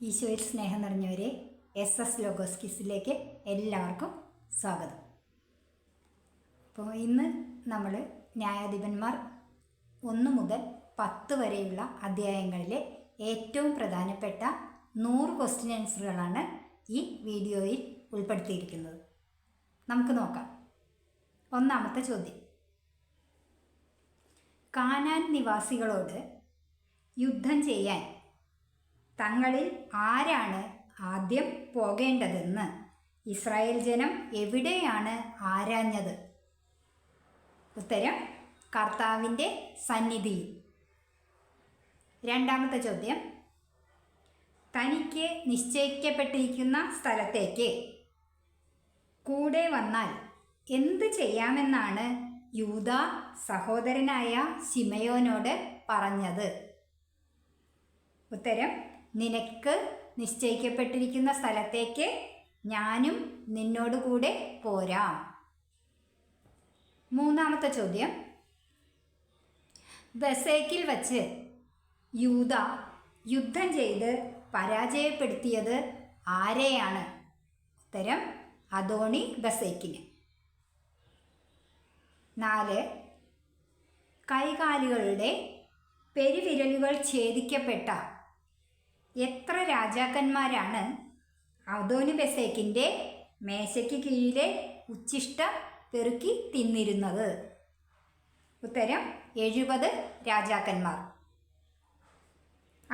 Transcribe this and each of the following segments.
ഈശോയിൽ സ്നേഹം നിറഞ്ഞവരെ എസ് എസ് ലോഗോസ് കിസിലേക്ക് എല്ലാവർക്കും സ്വാഗതം. അപ്പോൾ ഇന്ന് നമ്മൾ ന്യായാധിപന്മാർ ഒന്ന് മുതൽ പത്ത് വരെയുള്ള അധ്യായങ്ങളിലെ ഏറ്റവും പ്രധാനപ്പെട്ട നൂറ് ക്വസ്റ്റ്യൻ ആൻസറുകളാണ് ഈ വീഡിയോയിൽ ഉൾപ്പെടുത്തിയിരിക്കുന്നത്. നമുക്ക് നോക്കാം. ഒന്നാമത്തെ ചോദ്യം. കാനാൻ നിവാസികളോട് യുദ്ധം ചെയ്യാൻ തങ്ങളിൽ ആരാണ് ആദ്യം പോകേണ്ടതെന്ന്? ഇസ്രായേൽ ജനം എവിടെയാണ് ആരാഞ്ഞത്? ഉത്തരം കർത്താവിന്റെ സന്നിധിയിൽ. രണ്ടാമത്തെ ചോദ്യം തനിക്ക് നിശ്ചയിക്കപ്പെട്ടിരിക്കുന്ന സ്ഥലത്തേക്ക് കൂടെ വന്നാൽ എന്ത് ചെയ്യാമെന്നാണ് യൂത സഹോദരനായ ശിമയോനോട് പറഞ്ഞത്? ഉത്തരം നിനക്ക് നിശ്ചയിക്കപ്പെട്ടിരിക്കുന്ന സ്ഥലത്തേക്ക് ഞാനും നിന്നോടുകൂടെ പോരാം. മൂന്നാമത്തെ ചോദ്യം. ബസേക്കിൽ വച്ച് യൂത യുദ്ധം ചെയ്ത് പരാജയപ്പെടുത്തിയത് ആരെയാണ്? ഉത്തരം അദോണി ബസേക്കിന്. നാല് കൈകാലുകളുടെ പെരുവിരലുകൾ ഛേദിക്കപ്പെട്ട എത്ര രാജാക്കന്മാരാണ്? അതോനു ബെസേക്കിന്റെ മേശയ്ക്ക് കീഴിലെ ഉച്ചിഷ്ട പെറുക്കി തിന്നിരുന്നത്. ഉത്തരം എഴുപത് രാജാക്കന്മാർ.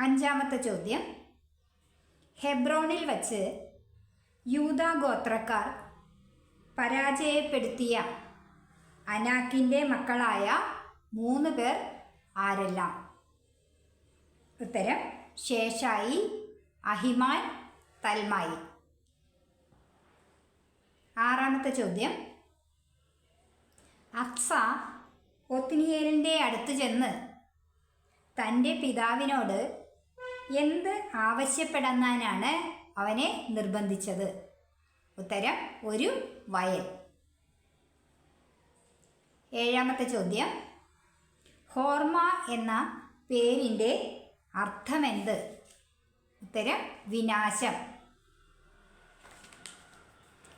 അഞ്ചാമത്തെ ചോദ്യം. ഹെബ്രോണിൽ വച്ച് യൂത ഗോത്രക്കാർ പരാജയപ്പെടുത്തിയ അനാക്കിന്റെ മക്കളായ മൂന്ന് പേർ ആരെല്ലാം? ഉത്തരം ശേഷായി അഹിമാൻ തൽമായി. ആറാമത്തെ ചോദ്യം. അഫ്സ ഒത്തിനിയേലിന്റെ അടുത്ത് ചെന്ന് തന്റെ പിതാവിനോട് എന്ത് ആവശ്യപ്പെടാനാണ് അവനെ നിർബന്ധിച്ചത്? ഉത്തരം ഒരു വയൽ. ഏഴാമത്തെ ചോദ്യം. ഹോർമ എന്ന പേരിന്റെ അർത്ഥമെന്ത്? ഉത്തരം വിനാശം.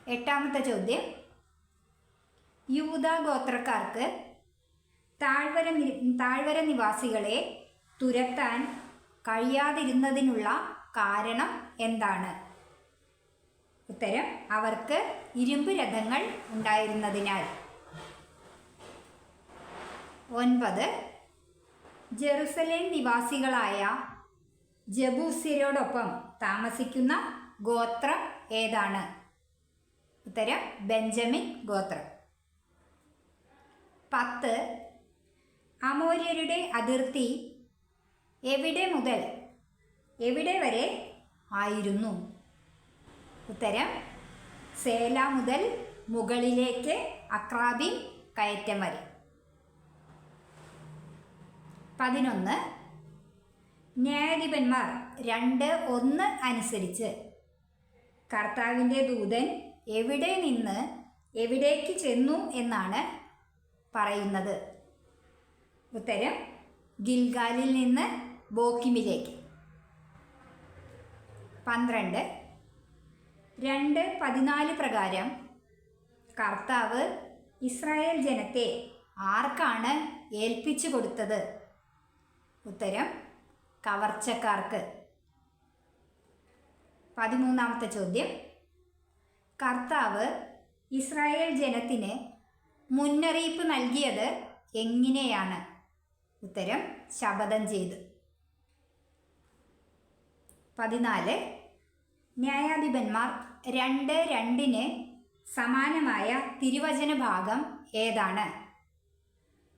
എട്ടാമത്തെ ചോദ്യം. യൂത ഗോത്രക്കാർക്ക് താഴ്വര താഴ്വര നിവാസികളെ തുരത്താൻ കഴിയാതിരുന്നതിനുള്ള കാരണം എന്താണ്? ഉത്തരം അവർക്ക് ഇരുമ്പ് രഥങ്ങൾ ഉണ്ടായിരുന്നതിനാൽ. ഒൻപത് ജെറുസലേം നിവാസികളായ ജബൂസിരോടൊപ്പം താമസിക്കുന്ന ഗോത്രം ഏതാണ്? ഉത്തരം ബെഞ്ചമിൻ ഗോത്രം. പത്ത് അമോര്യരുടെ അതിർത്തി എവിടെ മുതൽ എവിടെ വരെ ആയിരുന്നു? ഉത്തരം സേല മുതൽ മുകളിലേക്ക് അക്രാബി കയറ്റം വരെ. പതിനൊന്ന്. ന്യായാധിപന്മാർ രണ്ട് ഒന്ന് അനുസരിച്ച്. കർത്താവിന്റെ ദൂതൻ എവിടെ നിന്ന് എവിടേക്ക് ചെന്നു എന്നാണ് പറയുന്നത്. ഉത്തരം ഗിൽഗാലിൽ നിന്ന് ബോക്കിമിലേക്ക്. പന്ത്രണ്ട്. രണ്ട് പതിനാല് പ്രകാരം കർത്താവ് ഇസ്രായേൽ ജനത്തെ ആർക്കാണ് ഏൽപ്പിച്ചു കൊടുത്തത്? ഉത്തരം കവർച്ചക്കാർക്ക്. പതിമൂന്നാമത്തെ ചോദ്യം. കർത്താവ് ഇസ്രായേൽ ജനത്തിന് മുന്നറിയിപ്പ് നൽകിയത് എങ്ങനെയാണ്? ഉത്തരം ശപഥം ചെയ്ത്. പതിനാല്. ന്യായാധിപന്മാർ രണ്ട് രണ്ടിന് സമാനമായ തിരുവചന ഭാഗം ഏതാണ്?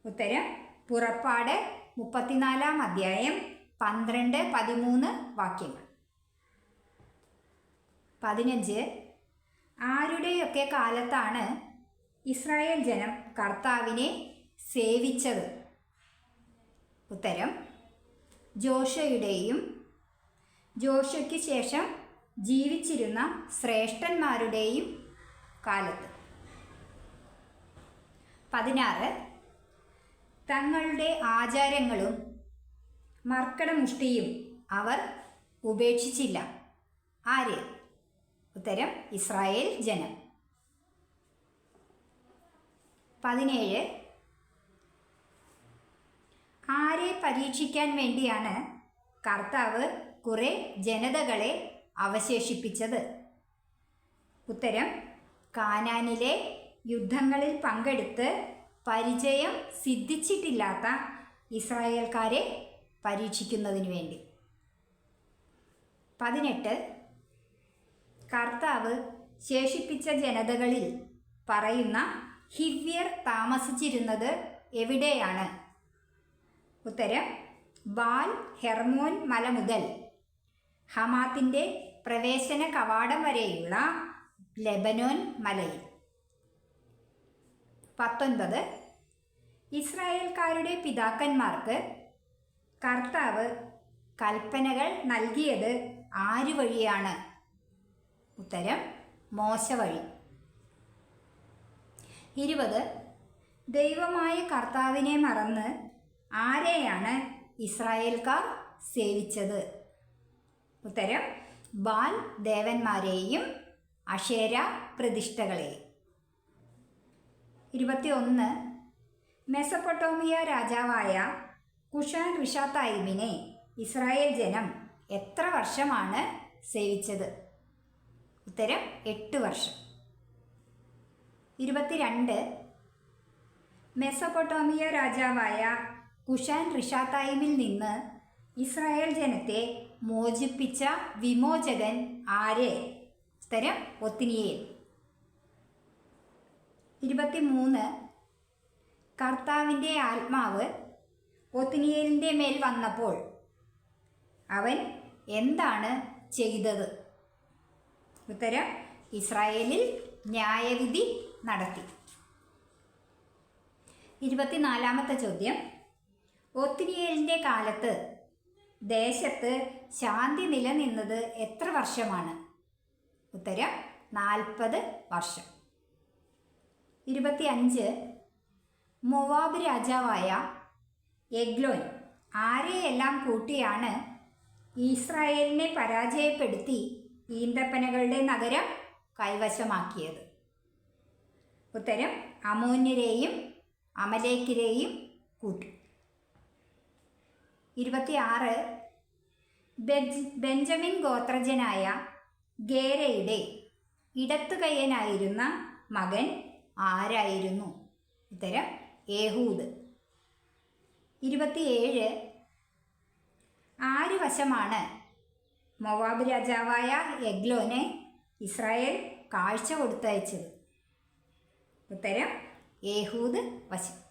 ഉത്തരം പുറപ്പാട് മുപ്പത്തിനാലാം അധ്യായം പന്ത്രണ്ട് പതിമൂന്ന് വാക്യങ്ങൾ. പതിനഞ്ച് ആരുടെയൊക്കെ കാലത്താണ് ഇസ്രായേൽ ജനം കർത്താവിനെ സേവിച്ചത്? ഉത്തരം ജോഷയുടെയും ജോഷയ്ക്ക് ശേഷം ജീവിച്ചിരുന്ന ശ്രേഷ്ഠന്മാരുടെയും കാലത്ത്. പതിനാറ് തങ്ങളുടെ ആചാരങ്ങളും മർക്കടമുഷ്ടിയും അവർ ഉപേക്ഷിച്ചില്ല. ആര്? ഉത്തരം ഇസ്രായേൽ ജനം. പതിനേഴ്. ആരെ പരീക്ഷിക്കാൻ വേണ്ടിയാണ് കർത്താവ് കുറെ ജനതകളെ അവശേഷിപ്പിച്ചത്? ഉത്തരം കാനാനിലെ യുദ്ധങ്ങളിൽ പങ്കെടുത്ത് പരിചയം സിദ്ധിച്ചിട്ടില്ലാത്ത ഇസ്രായേൽക്കാരെ പരീക്ഷിക്കുന്നതിന് വേണ്ടി. പതിനെട്ട്. കർത്താവ് ശേഷിപ്പിച്ച ജനതകളിൽ പറയുന്ന ഹിവ്യർ താമസിച്ചിരുന്നത് എവിടെയാണ്? ഉത്തരം ബാൽ ഹെർമോൻ മല മുതൽ ഹമാത്തിന്റെ പ്രവേശന കവാടം വരെയുള്ള ലെബനോൻ മലയിൽ. പത്തൊൻപത്. ഇസ്രായേൽക്കാരുടെ പിതാക്കന്മാർക്ക് കർത്താവ് കൽപ്പനകൾ നൽകിയത് ആരു വഴിയാണ്? ഉത്തരം മോശ വഴി. ഇരുപത്. ദൈവമായ കർത്താവിനെ മറന്ന് ആരെയാണ് ഇസ്രായേൽക്കാർ സേവിച്ചത്? ഉത്തരം ബാൽ ദേവന്മാരെയും അഷേര പ്രതിഷ്ഠകളെയും ഇരുപത്തിയൊന്ന് മെസപ്പൊട്ടോമിയ രാജാവായ കുഷാൻ റിഷാത്തായിമിനെ ഇസ്രായേൽ ജനം എത്ര വർഷമാണ് സേവിച്ചത്? ഉത്തരം എട്ട് വർഷം. ഇരുപത്തിരണ്ട് മെസപ്പൊട്ടോമിയ രാജാവായ കുഷാൻ റിഷാത്തായിമിൽ നിന്ന് ഇസ്രായേൽ ജനത്തെ മോചിപ്പിച്ച വിമോചകൻ ആരെ? ഉത്തരം ഒത്തിനിയേൽ. ഇരുപത്തിമൂന്ന്. കർത്താവിന്റെ ആത്മാവ് ഒത്തിനിയേലിന്റെ മേൽ വന്നപ്പോൾ അവൻ എന്താണ് ചെയ്തത്? ഉത്തരം ഇസ്രായേലിൽ ന്യായവിധി നടത്തി. ഇരുപത്തിനാലാമത്തെ ചോദ്യം ഒത്തിനിയേലിന്റെ കാലത്ത് ദേശത്ത് ശാന്തി നിലനിന്നത് എത്ര വർഷമാണ്? ഉത്തരം നാൽപ്പത് വർഷം. ഇരുപത്തിയഞ്ച്. മൊവാബ് രാജാവായ എഗ്ലോൻ ആരെയെല്ലാം കൂട്ടിയാണ് ഇസ്രായേലിനെ പരാജയപ്പെടുത്തി ഈന്തപ്പനകളുടെ നഗരം കൈവശമാക്കിയത്? ഉത്തരം അമോന്യരെയും അമലേക്കിരെയും കൂട്ടി. ഇരുപത്തിയാറ്. ബെഞ്ച് ബെഞ്ചമിൻ ഗോത്രജനായ ഗേരയുടെ ഇടത്തുകയ്യനായിരുന്ന മകൻ ആരായിരുന്നു? ഉത്തരം ഏഹൂദ്. ഇരുപത്തിയേഴ്. ആര് വശമാണ്? മൊവാബ് രാജാവായ എഗ്ലോനെ ഇസ്രായേൽ കാഴ്ച കൊടുത്തയച്ചത്. ഉത്തരം ഏഹൂദ് വശം.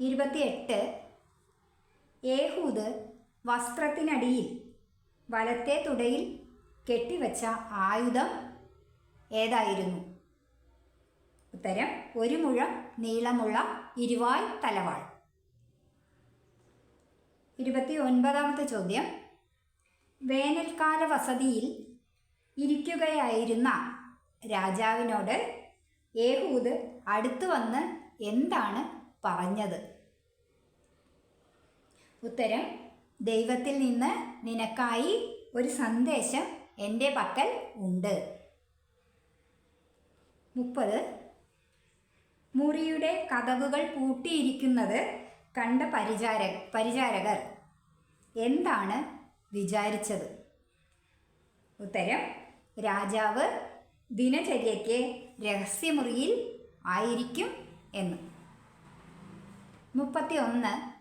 ഇരുപത്തിയെട്ട്. ഏഹൂദ് വസ്ത്രത്തിനടിയിൽ വലത്തെ തുടയിൽ കെട്ടിവച്ച ആയുധം ഏതായിരുന്നു? ഉത്തരം ഒരു മുഴം നീളമുള്ള ഇരുവായ് തലവാൾ. ഇരുപത്തി ഒൻപതാമത്തെ ചോദ്യം. വേനൽക്കാല വസതിയിൽ ഇരിക്കുകയായിരുന്ന രാജാവിനോട് ഏഹൂദ് അടുത്തു വന്ന് എന്താണ് പറഞ്ഞത്? ഉത്തരം ദൈവത്തിൽ നിന്ന് നിനക്കായി ഒരു സന്ദേശം എന്റെ പക്കൽ ഉണ്ട്. മുപ്പത്. മുറിയുടെ കതവുകൾ പൂട്ടിയിരിക്കുന്നത് കണ്ട പരിചാര പരിചാരകർ എന്താണ് വിചാരിച്ചത്? ഉത്തരം രാജാവ് ദിനചര്യയ്ക്ക് രഹസ്യമുറിയിൽ ആയിരിക്കും എന്ന്. മുപ്പത്തി ഒന്ന്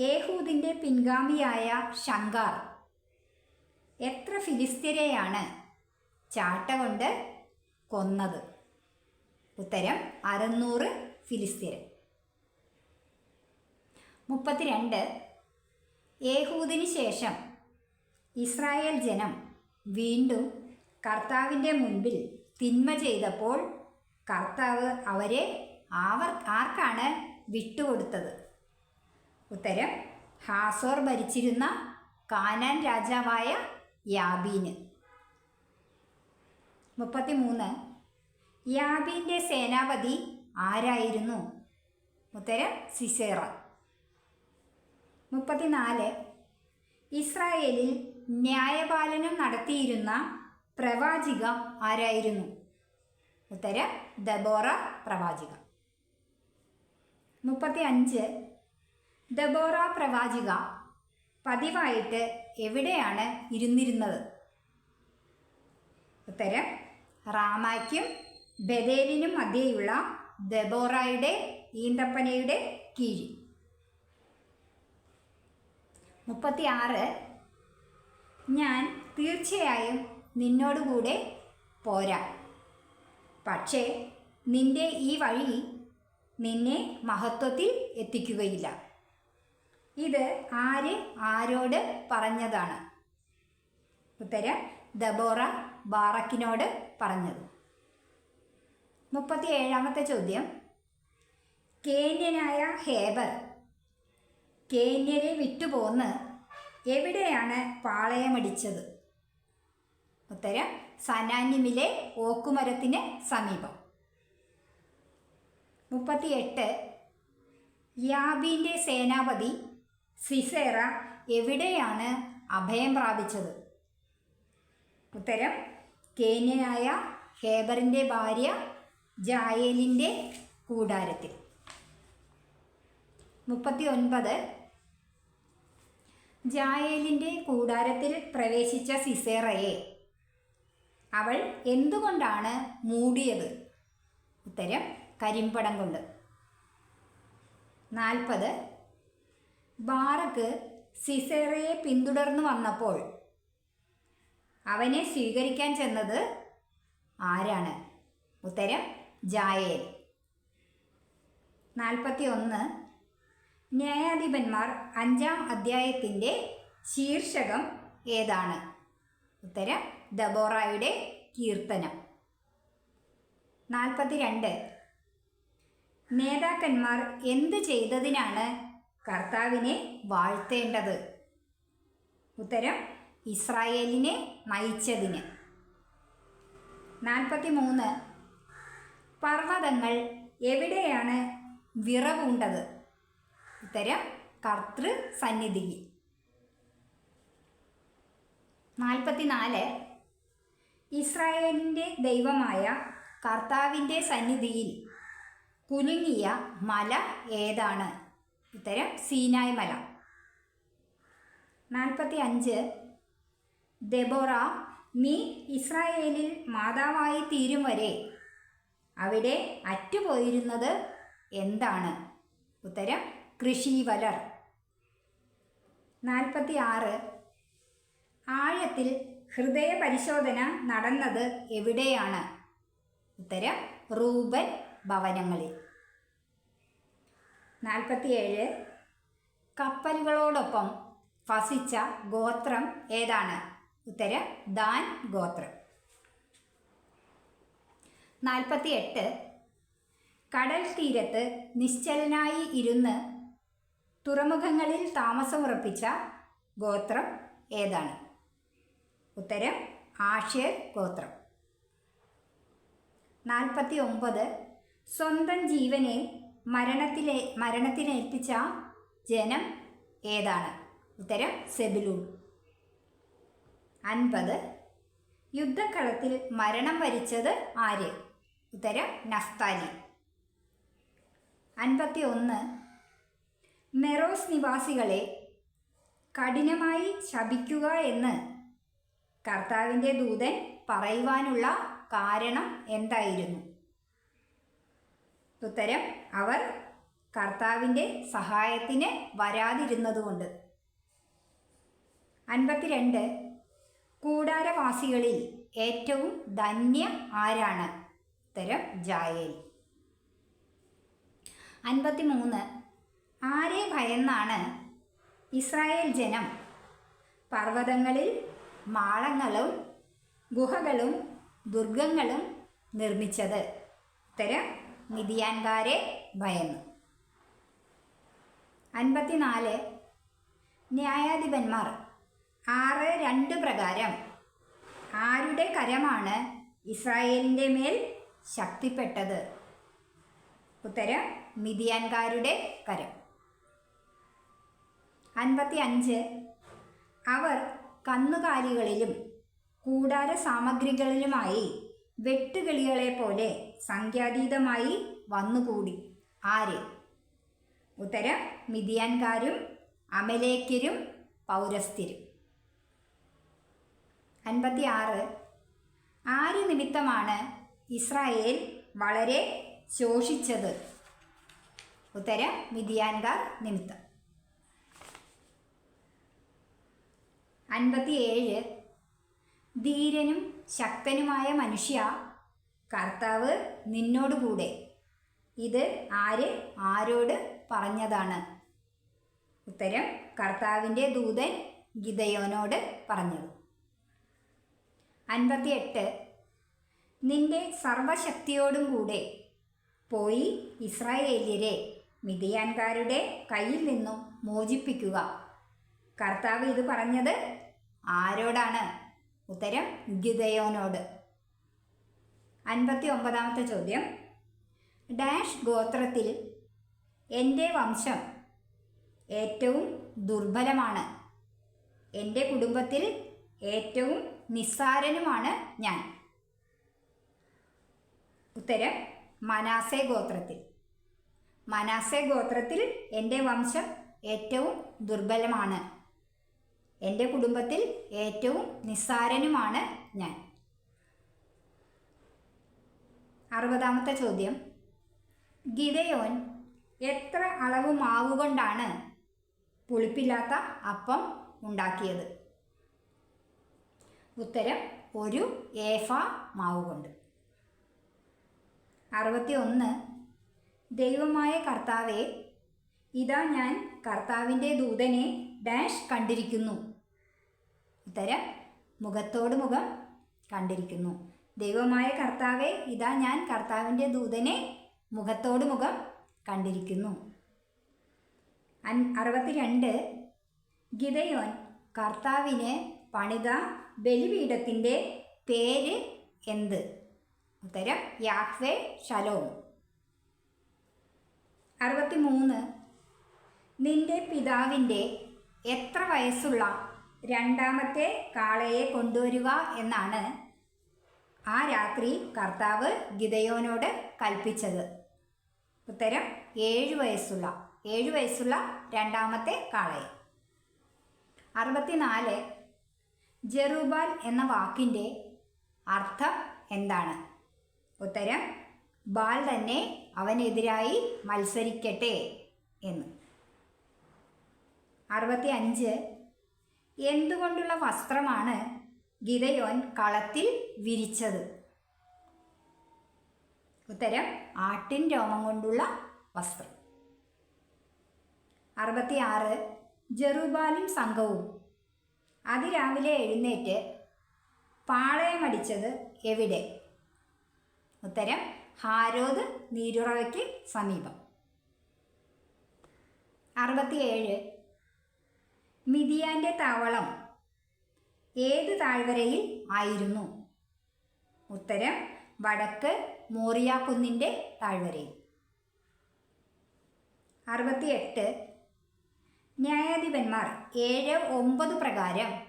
ഏഹൂദിന്റെ പിൻഗാമിയായ ശങ്കാർ എത്ര ഫിലിസ്തീനെയാണ് ചാട്ട കൊണ്ട് കൊന്നത്? ഉത്തരം അറുന്നൂറ് ഫിലിസ്തീൻ. മുപ്പത്തിരണ്ട് ഏഹൂദിന് ശേഷം ഇസ്രായേൽ ജനം വീണ്ടും കർത്താവിന്റെ മുൻപിൽ തിന്മ ചെയ്തപ്പോൾ കർത്താവ് അവരെ ആവർ ആർക്കാണ് വിട്ടുകൊടുത്തത്? ഉത്തരം ഹാസോർ ഭരിച്ചിരുന്ന കാനാൻ രാജാവായ യാബീന്. മുപ്പത്തിമൂന്ന് യാബീന്റെ സേനാപതി ആരായിരുന്നു? ഉത്തരം സിസേറ. മുപ്പത്തിനാല്. ഇസ്രായേലിൽ ന്യായപാലനം നടത്തിയിരുന്ന പ്രവാചിക ആരായിരുന്നു? ഉത്തരം ദബോറ പ്രവാചിക. മുപ്പത്തി അഞ്ച് ദബോറ പ്രവാചിക പതിവായിട്ട് എവിടെയാണ് ഇരുന്നിരുന്നത്? ഉത്തരം റാമായ്ക്കും ബദേലിനും മധ്യേയുള്ള ദബോറായുടെ ഈന്തപ്പനയുടെ കീഴിൽ. മുപ്പത്തി ആറ് ഞാൻ തീർച്ചയായും നിന്നോടുകൂടെ പോരാ. പക്ഷേ നിന്റെ ഈ വഴി നിന്നെ മഹത്വത്തിൽ എത്തിക്കുകയില്ല. ഇത് ആര് ആരോട് പറഞ്ഞതാണ്? ഉത്തരം ദബോറ ബാറക്കിനോട് പറഞ്ഞത്. മുപ്പത്തി ഏഴാമത്തെ ചോദ്യം. കേന്യനായ ഹേബർ. കേന്യരെ വിട്ടുപോന്ന് എവിടെയാണ് പാളയമടിച്ചത്? ഉത്തരം സനാന്യമിലെ ഓക്കുമരത്തിന് സമീപം. മുപ്പത്തിയെട്ട് യാബീന്റെ സേനാപതി സിസേറ എവിടെയാണ് അഭയം പ്രാപിച്ചത്? ഉത്തരം കേന്യനായ ഹേബറിന്റെ ഭാര്യ ജായേലിന്റെ കൂടാരത്തിൽ. മുപ്പത്തി ഒൻപത് ജായേലിന്റെ കൂടാരത്തിൽ പ്രവേശിച്ച സിസേറയെ അവൾ എന്തുകൊണ്ടാണ് മൂടിയത്? ഉത്തരം കരിമ്പടം കൊണ്ട്. നാൽപ്പത്. ബാറക്ക് സിസേറയെ പിന്തുടർന്നു വന്നപ്പോൾ അവനെ സ്വീകരിക്കാൻ ചെന്നത് ആരാണ്? ഉത്തരം ജായേൽ. നാൽപ്പത്തി ഒന്ന് ന്യായാധിപന്മാർ അഞ്ചാം അധ്യായത്തിന്റെ ശീർഷകം ഏതാണ്? ഉത്തരം ദബോറായുടെ കീർത്തനം. നാൽപ്പത്തി രണ്ട് നേതാക്കന്മാർ എന്ത് ചെയ്തതിനാണ് കർത്താവിനെ വാഴ്ത്തേണ്ടത്? ഉത്തരം ഇസ്രായേലിനെ നയിച്ചതിന്. നാൽപ്പത്തി മൂന്ന് പർവതങ്ങൾ എവിടെയാണ് വിറവുണ്ടത്? ഉത്തരം കർത്തൃ സന്നിധി. നാൽപ്പത്തിനാല്. ഇസ്രായേലിന്റെ ദൈവമായ കർത്താവിന്റെ സന്നിധിയിൽ കുലുങ്ങിയ മല ഏതാണ്? ഉത്തരം സീനായ് മല. നാൽപ്പത്തി അഞ്ച് ദെബോറ നീ ഇസ്രായേലിൽ മാതാവായി തീരും വരെ അവിടെ അറ്റുപോയിരുന്നത് എന്താണ്? ഉത്തരം കൃഷിവലർ. നാൽപ്പത്തി ആറ് ആഴത്തിൽ ഹൃദയ പരിശോധന നടന്നത് എവിടെയാണ്? ഉത്തരം റൂബൻ ഭവനങ്ങളിൽ. നാൽപ്പത്തിയേഴ്. കപ്പലുകളോടൊപ്പം വസിച്ച ഗോത്രം ഏതാണ്? ഉത്തരം ദാൻ ഗോത്രം. നാൽപ്പത്തിയെട്ട് കടൽ തീരത്ത് നിശ്ചലനായി ഇരുന്ന് തുറമുഖങ്ങളിൽ താമസമുറപ്പിച്ച ഗോത്രം ഏതാണ്? ഉത്തരം ആഷേർ ഗോത്രം. നാൽപ്പത്തി ഒമ്പത് സ്വന്തം ജീവനെ മരണത്തിലെ മരണത്തിനേൽപ്പിച്ച ജനം ഏതാണ്? ഉത്തരം സെബിലൂൺ. അൻപത്. യുദ്ധക്കളത്തിൽ മരണം വരിച്ചത് ആര്? ഉത്തരം നഫ്താലി. അൻപത്തി ഒന്ന് മെറോസ് നിവാസികളെ കഠിനമായി ശപിക്കുക എന്ന് കർത്താവിന്റെ ദൂതൻ പറയുവാനുള്ള കാരണം എന്തായിരുന്നു? ഉത്തരം അവർ കർത്താവിന്റെ സഹായത്തിന് വരാതിരുന്നതുകൊണ്ട്. അൻപത്തിരണ്ട്. കൂടാരവാസികളിൽ ഏറ്റവും ധന്യ ആരാണ്? ഉത്തരം ജായേൽ അൻപത്തിമൂന്ന്. ആരെ ഭയന്നാണ് ഇസ്രായേൽ ജനം? പർവതങ്ങളിൽ മാളങ്ങളും ഗുഹകളും ദുർഗങ്ങളും നിർമ്മിച്ചത്. ഉത്തരം മിതിയാൻകാരെ ഭയന്നു. അൻപത്തിനാല്. ന്യായാധിപന്മാർ. ആറ് രണ്ട് പ്രകാരം ആരുടെ കരമാണ് ഇസ്രായേലിന്റെ മേൽ ശക്തിപ്പെട്ടത്. ഉത്തരം മിതിയാൻകാരുടെ കരം. അൻപത്തി അഞ്ച് അവർ കന്നുകാലികളിലും കൂടാര സാമഗ്രികളിലുമായി വെട്ടുകിളികളെ പോലെ സംഖ്യാതീതമായി വന്നുകൂടി. ആര്? ഉത്തരം മിതിയാൻകാരും അമലേക്കരും പൗരസ്ഥിരും. അൻപത്തി ആറ് ആര് നിമിത്തമാണ് ഇസ്രായേൽ വളരെ ശോഷിച്ചത്. ഉത്തരം മിതിയാൻകാർ നിമിത്തം. അൻപത്തിയേഴ്. ധീരനും ശക്തനുമായ മനുഷ്യ കർത്താവ് നിന്നോടുകൂടെ. ഇത് ആര് ആരോട് പറഞ്ഞതാണ്? ഉത്തരം കർത്താവിന്റെ ദൂതൻ ഗിതയോനോട് പറഞ്ഞത്. അൻപത്തിയെട്ട്. നിന്റെ സർവശക്തിയോടും കൂടെ പോയി ഇസ്രായേല്യരെ മിതിയാൻകാരുടെ കയ്യിൽ നിന്നും മോചിപ്പിക്കുക. കർത്താവ് ഇത് പറഞ്ഞത് ആരോടാണ്? ഉത്തരം ഗിതയോനോട് അൻപത്തി ഒമ്പതാമത്തെ ചോദ്യം. ഡാഷ് ഗോത്രത്തിൽ എന്റെ വംശം ഏറ്റവും ദുർബലമാണ്. എന്റെ കുടുംബത്തിൽ ഏറ്റവും നിസ്സാരനുമാണ് ഞാൻ. ഉത്തരം മനാസെ ഗോത്രത്തിൽ. മനാസെ ഗോത്രത്തിൽ എന്റെ വംശം ഏറ്റവും ദുർബലമാണ്. എന്റെ കുടുംബത്തിൽ ഏറ്റവും നിസ്സാരനുമാണ് ഞാൻ. അറുപതാമത്തെ ചോദ്യം. ഗിതയോൻ എത്ര അളവ് മാവ് കൊണ്ടാണ് പുളിപ്പില്ലാത്ത അപ്പം ഉണ്ടാക്കിയത്? ഉത്തരം ഒരു ഏഫ മാവ് കൊണ്ട്. അറുപത്തി ഒന്ന് ദൈവമായ കർത്താവെ ഇതാ ഞാൻ കർത്താവിന്റെ ദൂതനെ ഡാഷ് കണ്ടിരിക്കുന്നു. ഉത്തരം മുഖത്തോട് മുഖം കണ്ടിരിക്കുന്നു. ദൈവമായ കർത്താവെ ഇതാ ഞാൻ കർത്താവിന്റെ ദൂതനെ മുഖത്തോട് മുഖം കണ്ടിരിക്കുന്നു. അൻ അറുപത്തിരണ്ട്. ഗിതയോൻ കർത്താവിന് പണിത ബലിപീഠത്തിന്റെ പേര് എന്ത്? ഉത്തരം യാഹ്വേ ഷലോം അറുപത്തിമൂന്ന്. നിന്റെ പിതാവിന്റെ എത്ര വയസ്സുള്ള രണ്ടാമത്തെ കാളയെ കൊണ്ടുവരിക എന്നാണ് ആ രാത്രി കർത്താവ് ഗിതയോനോട് കൽപ്പിച്ചത്. ഉത്തരം ഏഴ് വയസ്സുള്ള ഏഴ് വയസ്സുള്ള രണ്ടാമത്തെ കാളയെ. അറുപത്തിനാല്. ജെറുബാൽ എന്ന വാക്കിന്റെ അർത്ഥം എന്താണ്? ഉത്തരം ബാൽ തന്നെ അവനെതിരായി മത്സരിക്കട്ടെ എന്ന്. അറുപത്തി അഞ്ച് എന്തുകൊണ്ടുള്ള വസ്ത്രമാണ് ഗിതയോൻ കളത്തിൽ വിരിച്ചത്? ഉത്തരം ആട്ടിൻ രോമം കൊണ്ടുള്ള വസ്ത്രം. അറുപത്തിയാറ് ജെറുബാലും സംഘവും. അതിരാവിലെ എഴുന്നേറ്റ് പാളയമടിച്ചത് എവിടെ? ഉത്തരം ഹാരോദ് നീരുറവയ്ക്ക് സമീപം. അറുപത്തിയേഴ്. മിതിയാന്റെ താവളം ഏത് താഴ്വരയിൽ ആയിരുന്നു? ഉത്തരം വടക്ക് മോറിയാക്കുന്നിന്റെ താഴ്വരയിൽ. അറുപത്തിയെട്ട്. ന്യായാധിപന്മാർ ഏഴ് ഒമ്പത് പ്രകാരം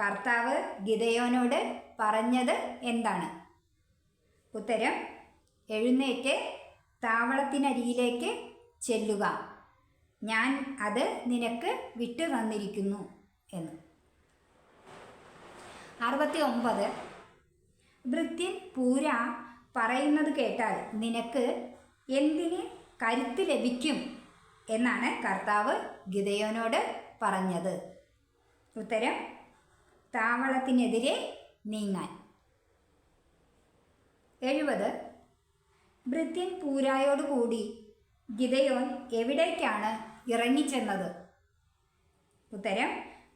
കർത്താവ് ഗിതയോനോട് പറഞ്ഞത് എന്താണ്? ഉത്തരം എഴുന്നേറ്റ് താവളത്തിനരിയിലേക്ക് ചെല്ലുക. ഞാൻ അത് നിനക്ക് വിട്ടു തന്നിരിക്കുന്നു എന്ന്. അറുപത്തി ഒമ്പത് ഭൃത്യൻ പൂര പറയുന്നത് കേട്ടാൽ നിനക്ക് എന്തിന് കരുത്ത് ലഭിക്കും എന്നാണ് കർത്താവ് ഗിതയോനോട് പറഞ്ഞത്. ഉത്തരം താവളത്തിനെതിരെ നീങ്ങാൻ. എഴുപത്. ഭൃത്യൻ പൂരായോടുകൂടി ഗിതയോൻ എവിടേക്കാണ് ഇറങ്ങിച്ചെന്നത്? ഉത്തരം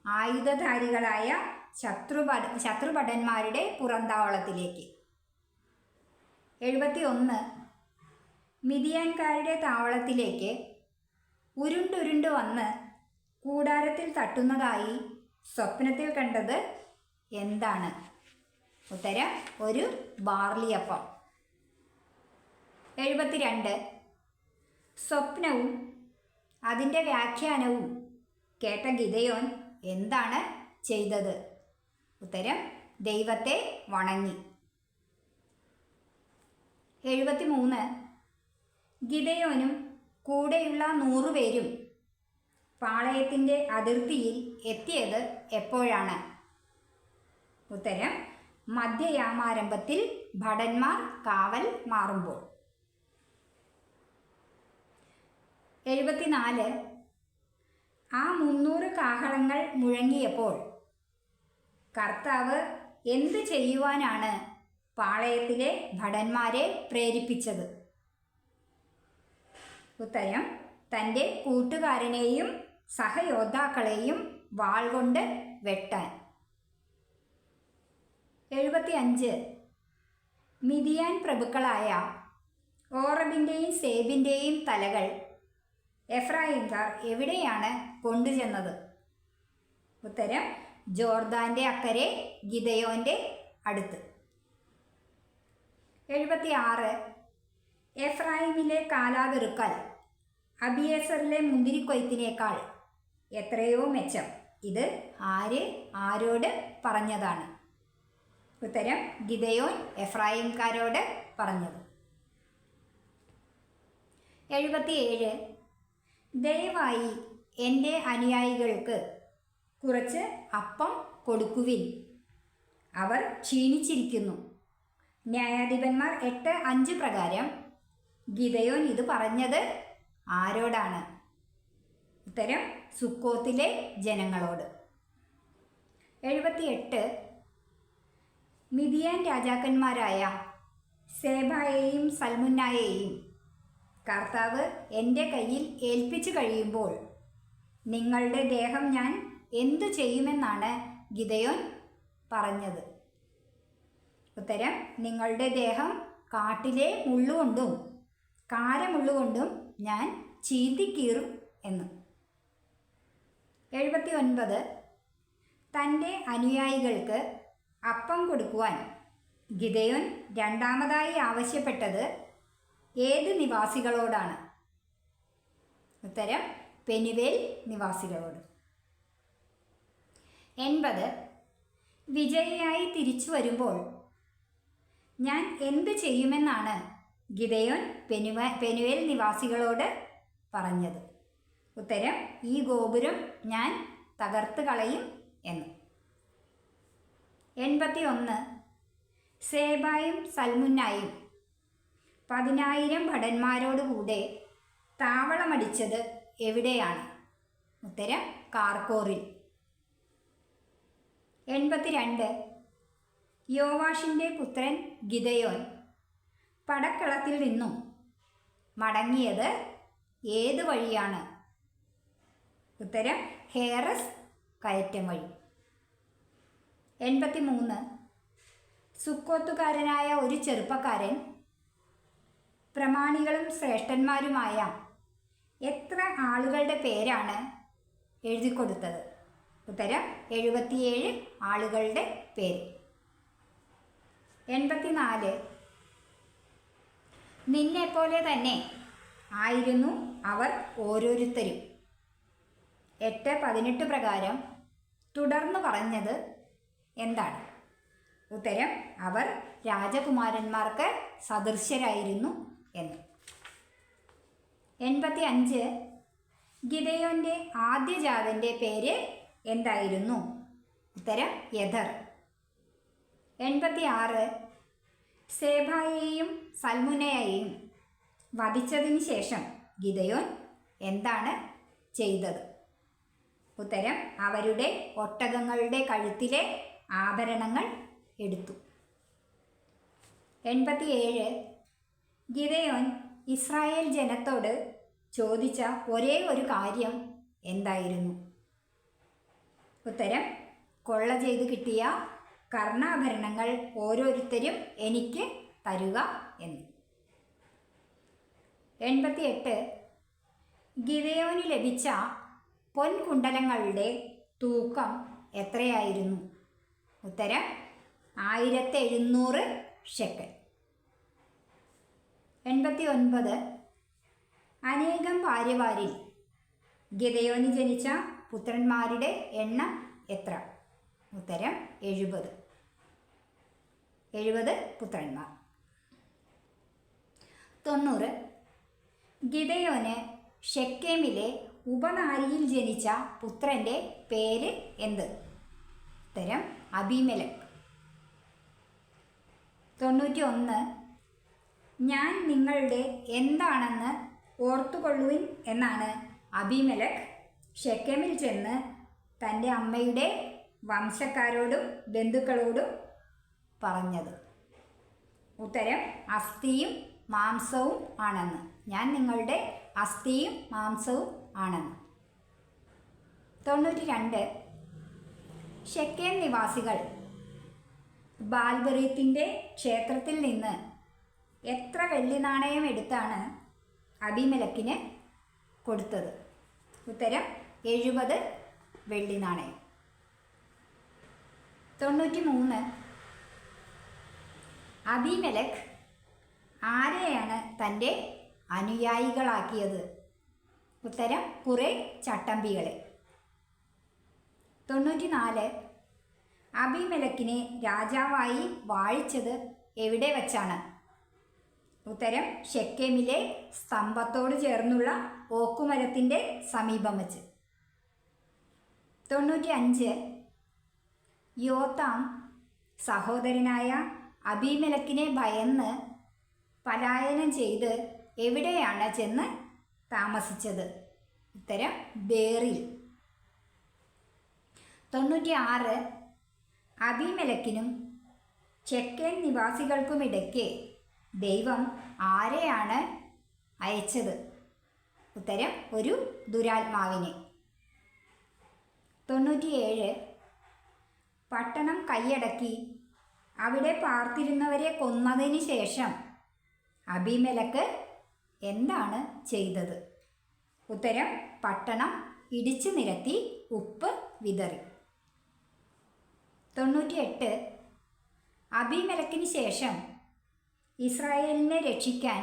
ആയുധധാരികളായ ശത്രുഭട ശത്രുഭടന്മാരുടെ പുറന്താവളത്തിലേക്ക്. എഴുപത്തി ഒന്ന് മിതിയാൻകാരുടെ താവളത്തിലേക്ക് ഉരുണ്ടുരുണ്ട് വന്ന് കൂടാരത്തിൽ തട്ടുന്നതായി സ്വപ്നത്തിൽ കണ്ടത് എന്താണ്? ഉത്തരം ഒരു ബാർലിയപ്പം. എഴുപത്തിരണ്ട്. സ്വപ്നവും അതിന്റെ വ്യാഖ്യാനവും. കേട്ട ഗിതയോൻ എന്താണ് ചെയ്തത്? ഉത്തരം ദൈവത്തെ വണങ്ങി. എഴുപത്തി മൂന്ന് ഗിതയോനും കൂടെയുള്ള നൂറുപേരും പാളയത്തിന്റെ അതിർത്തിയിൽ എത്തിയത് എപ്പോഴാണ്? ഉത്തരം മധ്യയാമാരംഭത്തിൽ ഭടന്മാർ കാവൽ മാറുമ്പോൾ. എഴുപത്തിനാല്. ആ മുന്നൂറ് കാഹളങ്ങൾ മുഴങ്ങിയപ്പോൾ കർത്താവ് എന്ത് ചെയ്യുവാനാണ് പാളയത്തിലെ ഭടന്മാരെ പ്രേരിപ്പിച്ചത്? ഉത്തരം തന്റെ കൂട്ടുകാരനെയും സഹയോദ്ധാക്കളെയും വാൾ കൊണ്ട് വെട്ടാൻ. എഴുപത്തി അഞ്ച് മിതിയാൻ പ്രഭുക്കളായ ഓറബിന്റെയും സേബിന്റെയും തലകൾ എഫ്രായിംകാർ എവിടെയാണ് കൊണ്ടുചെന്നത് ഉത്തരം ജോർദാന്റെ അക്കരെ ഗിതയോന്റെ അടുത്ത്. എഴുപത്തി ആറ് എഫ്രായിമിലെ കാലാവെറുക്കൽ അബിയേസറിലെ മുന്തിരിക്കൊയ്ത്തിനേക്കാൾ എത്രയോ മെച്ചം. ഇത് ആര് ആരോട് പറഞ്ഞതാണ്? ഉത്തരം ഗിതയോൻ എഫ്രായിംകാരോട് പറഞ്ഞത്. എഴുപത്തിയേഴ്. ദയവായി എന്റെ അനുയായികൾക്ക് കുറച്ച് അപ്പം കൊടുക്കുവിൻ. അവർ ക്ഷീണിച്ചിരിക്കുന്നു. ന്യായാധിപന്മാർ എട്ട് അഞ്ച് പ്രകാരം ഗിതയോൻ ഇത് പറഞ്ഞത് ആരോടാണ്? ഉത്തരം സുക്കോത്തിലെ ജനങ്ങളോട്. എഴുപത്തിയെട്ട്. മിതിയാൻ രാജാക്കന്മാരായ സേബായെയും സൽമുന്നായെയും കർത്താവ് എന്റെ കയ്യിൽ ഏൽപ്പിച്ചു കഴിയുമ്പോൾ നിങ്ങളുടെ ദേഹം ഞാൻ എന്തു ചെയ്യുമെന്നാണ് ഗിതയോൻ പറഞ്ഞത്. ഉത്തരം നിങ്ങളുടെ ദേഹം കാട്ടിലെ മുള്ളുകൊണ്ടും കാരമുള്ളുകൊണ്ടും ഞാൻ ചീന്തിക്കീറും എന്ന്. എഴുപത്തി ഒൻപത് തന്റെ അനുയായികൾക്ക് അപ്പം കൊടുക്കുവാൻ. ഗിതയോൻ രണ്ടാമതായി ആവശ്യപ്പെട്ടത് ഏത് നിവാസികളോടാണ്? ഉത്തരം പെനുവേൽ നിവാസികളോട്. എൺപത്. വിജയിയായി തിരിച്ചു വരുമ്പോൾ ഞാൻ എന്ത് ചെയ്യുമെന്നാണ് ഗിതയോൻ പെനുവ പെനുവേൽ നിവാസികളോട് പറഞ്ഞത്. ഉത്തരം ഈ ഗോപുരം ഞാൻ തകർത്ത് കളയും എന്ന്. എൺപത്തി ഒന്ന് സേബായും സൽമുന്നായും പതിനായിരം ഭടന്മാരോടുകൂടെ താവളമടിച്ചത് എവിടെയാണ്? ഉത്തരം കാർക്കോറിൽ. എൺപത്തിരണ്ട്. യോവാഷിന്റെ പുത്രൻ ഗിതയോൻ പടക്കളത്തിൽ നിന്നും മടങ്ങിയത് ഏത് വഴിയാണ്? ഉത്തരം ഹെയറസ് കയറ്റം വഴി. എൺപത്തി മൂന്ന് സുക്കോത്തുകാരനായ ഒരു ചെറുപ്പക്കാരൻ. പ്രമാണികളും ശ്രേഷ്ഠന്മാരുമായ എത്ര ആളുകളുടെ പേരാണ് എഴുതിക്കൊടുത്തത്? ഉത്തരം എഴുപത്തിയേഴ് ആളുകളുടെ പേര്. എൺപത്തിനാല്. നിന്നെപ്പോലെ തന്നെ ആയിരുന്നു അവർ ഓരോരുത്തരും. എട്ട് പതിനെട്ട് പ്രകാരം തുടർന്ന് പറഞ്ഞത് എന്താണ്? ഉത്തരം അവർ രാജകുമാരന്മാർക്ക് സദൃശ്യരായിരുന്നു എന്ന്. എൺപത്തി അഞ്ച് ഗിതയോന്റെ ആദ്യജാതന്റെ പേര് എന്തായിരുന്നു? ഉത്തരം യഥർ എൺപത്തി ആറ് സേബായെയും സൽമുനയെയും വധിച്ചതിന് ശേഷം ഗിതയോൻ എന്താണ് ചെയ്തത്? ഉത്തരം അവരുടെ ഒട്ടകങ്ങളുടെ കഴുത്തിലെ ആഭരണങ്ങൾ എടുത്തു. എൺപത്തിയേഴ്. ഗിതയോൻ ഇസ്രായേൽ ജനത്തോട് ചോദിച്ച ഒരേ ഒരു കാര്യം എന്തായിരുന്നു? ഉത്തരം കൊള്ള ചെയ്ത് കിട്ടിയ കർണാഭരണങ്ങൾ ഓരോരുത്തരും എനിക്ക് തരുക എന്ന്. എൺപത്തിയെട്ട്. ഗിതയോന് ലഭിച്ച പൊൻകുണ്ടലങ്ങളുടെ തൂക്കം എത്രയായിരുന്നു? ഉത്തരം ആയിരത്തി എഴുന്നൂറ് ഷെക്കൽ എൺപത്തി ഒൻപത് അനേകം ഭാര്യമാരിൽ ഗതയോനി ജനിച്ച പുത്രന്മാരുടെ എണ്ണം എത്ര? ഉത്തരം എഴുപത്. എഴുപത് പുത്രന്മാർ. തൊണ്ണൂറ്. ഗിതയോന് ഷെക്കേമിലെ ഉപനാരിയിൽ ജനിച്ച പുത്രന്റെ പേര് എന്ത്? ഉത്തരം അബിമലക് തൊണ്ണൂറ്റി ഒന്ന് ഞാൻ നിങ്ങളുടെ എന്താണെന്ന് ഓർത്തുകൊള്ളുവിൻ എന്നാണ് അബിമലക് ഷെക്കമിൽ ചെന്ന് തന്റെ അമ്മയുടെ വംശക്കാരോടും ബന്ധുക്കളോടും പറഞ്ഞത്. ഉത്തരം അസ്ഥിയും മാംസവും ആണെന്ന്. ഞാൻ നിങ്ങളുടെ അസ്ഥിയും മാംസവും ആണെന്ന്. തൊണ്ണൂറ്റി രണ്ട് ഷെക്കേം നിവാസികൾ. ബാൽബറീത്തിന്റെ ക്ഷേത്രത്തിൽ നിന്ന് എത്ര വെള്ളി നാണയം എടുത്താണ് അബിമലക്കിന് കൊടുത്തത്? ഉത്തരം എഴുപത് വെള്ളി നാണയം. തൊണ്ണൂറ്റി മൂന്ന് അബിമലക് ആരെയാണ് തന്റെ അനുയായികളാക്കിയത്? ഉത്തരം കുറേ ചട്ടമ്പികളെ. തൊണ്ണൂറ്റി നാല് അഭിമലക്കിനെ രാജാവായി വാഴിച്ചത് എവിടെ വച്ചാണ്? ഉത്തരം ഷെക്കേമിലെ സ്തംഭത്തോട് ചേർന്നുള്ള ഓക്കുമരത്തിന്റെ സമീപം വച്ച്. തൊണ്ണൂറ്റി അഞ്ച് യോത്താം സഹോദരനായ അഭിമലക്കിനെ ഭയന്ന് പലായനം ചെയ്ത് എവിടെയാണ് ചെന്ന് താമസിച്ചത്? ഉത്തരം ബേറിൽ. തൊണ്ണൂറ്റി ആറ് അബിമലക്കിനും ചെക്കൻ നിവാസികൾക്കുമിടയ്ക്ക് ദൈവം ആരെയാണ് അയച്ചത്? ഉത്തരം ഒരു ദുരാത്മാവിനെ. തൊണ്ണൂറ്റിയേഴ് പട്ടണം കൈയടക്കി അവിടെ പാർത്തിരുന്നവരെ കൊന്നതിന് ശേഷം അബിമലക്ക് എന്താണ് ചെയ്തത്? ഉത്തരം പട്ടണം ഇടിച്ചു നിരത്തി ഉപ്പ് വിതറി. തൊണ്ണൂറ്റിയെട്ട് അബിമലക്കിന് ശേഷം ഇസ്രായേലിനെ രക്ഷിക്കാൻ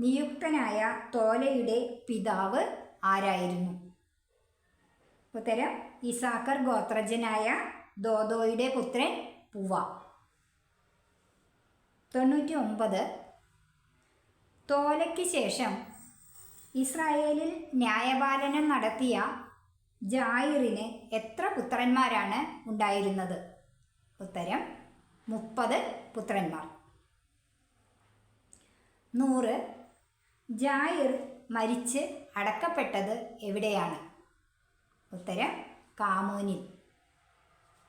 നിയുക്തനായ തോലയുടെ പിതാവ് ആരായിരുന്നു? ഉത്തരം ഇസാക്കർ ഗോത്രജനായ ദോദോയുടെ പുത്രൻ പുവ. തൊണ്ണൂറ്റി ഒമ്പത് തോലയ്ക്ക് ശേഷം ഇസ്രായേലിൽ ന്യായപാലനം നടത്തിയ ജായിറിന് എത്ര പുത്രന്മാരാണ് ഉണ്ടായിരുന്നത്? ഉത്തരം മുപ്പത് പുത്രന്മാർ. നൂറ് ജായിർ മരിച്ച് അടക്കപ്പെട്ടത് എവിടെയാണ്? ഉത്തരം കാമൂനിൽ.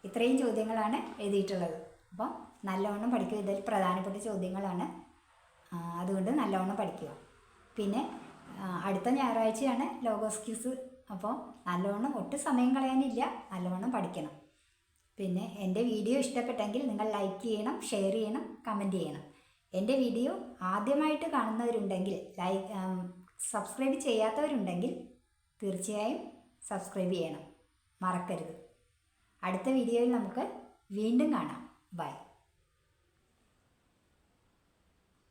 ഇത്രയും ചോദ്യങ്ങളാണ് എഴുതിയിട്ടുള്ളത്. അപ്പം നല്ലവണ്ണം പഠിക്കുക. ഇതിൽ പ്രധാനപ്പെട്ട ചോദ്യങ്ങളാണ്. അതുകൊണ്ട് നല്ലവണ്ണം പഠിക്കുക. പിന്നെ അടുത്ത ഞായറാഴ്ചയാണ് ലോഗോസ് ക്യൂസ് അപ്പോൾ നല്ലവണ്ണം ഒട്ടും സമയം കളയാനില്ല. നല്ലവണ്ണം പഠിക്കണം. പിന്നെ എന്റെ വീഡിയോ ഇഷ്ടപ്പെട്ടെങ്കിൽ നിങ്ങൾ ലൈക്ക് ചെയ്യണം ഷെയർ ചെയ്യണം കമന്റ് ചെയ്യണം. എന്റെ വീഡിയോ ആദ്യമായിട്ട് കാണുന്നവരുണ്ടെങ്കിൽ ലൈക്ക് സബ്സ്ക്രൈബ് ചെയ്യാത്തവരുണ്ടെങ്കിൽ തീർച്ചയായും സബ്സ്ക്രൈബ് ചെയ്യണം. മറക്കരുത്. അടുത്ത വീഡിയോയിൽ നമുക്ക് വീണ്ടും കാണാം. ബൈ